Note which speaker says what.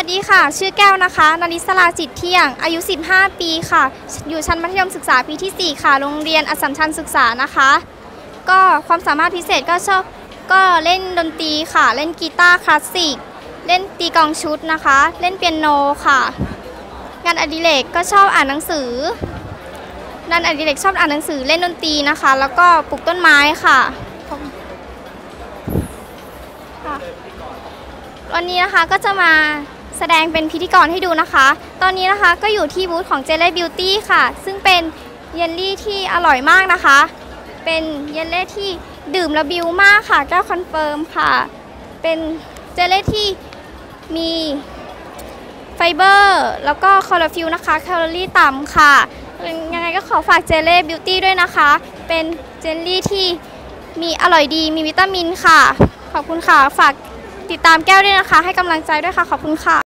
Speaker 1: วัสดีค่ะ ชื่อแก้วนะคะ นาริศราจิตเที่ยง อายุ 15 ปีค่ะ อยู่ชั้นมัธยมศึกษาปีที่ 4 ค่ะ โรงเรียนอัสสัมชัญศึกษานะคะ ก็ความสามารถพิเศษก็ชอบก็เล่นดนตรีค่ะ เล่นกีตาร์คลาสสิก เล่นตีกองชุดนะคะ เล่นเปียโนค่ะ งานอดิเรกก็ชอบอ่านหนังสือ งานอดิเรกชอบอ่านหนังสือ เล่นดนตรีนะคะ แล้วก็ปลูกต้นไม้ค่ะวันนี้นะคะก็จะมา แสดงเป็นพิธีกรให้ดูนะคะ ตอนนี้นะคะก็อยู่ที่บูธของ j e l l y Beauty ค่ะ ซึ่งเป็นเยลลี่ที่อร่อยมากนะคะ เป็นเยลลี่ที่ดื่มแล้วบิวมากค่ะแก้วคอนเฟิร์มค่ะ เป็นเจลลี่ที่มีไฟเบอร์แล้วก็คอลลาฟิลนะคะแคลอรี่ต่ำค่ะ ยังไงก็ขอฝากเจลลี่บิวตี้ด้วยนะคะ เป็นเจลลี่ที่มีอร่อยดีมีวิตามินค่ะ ขอบคุณค่ะ ฝากติดตามแก้วด้วยนะคะ ให้กำลังใจด้วยค่ะ ขอบคุณค่ะ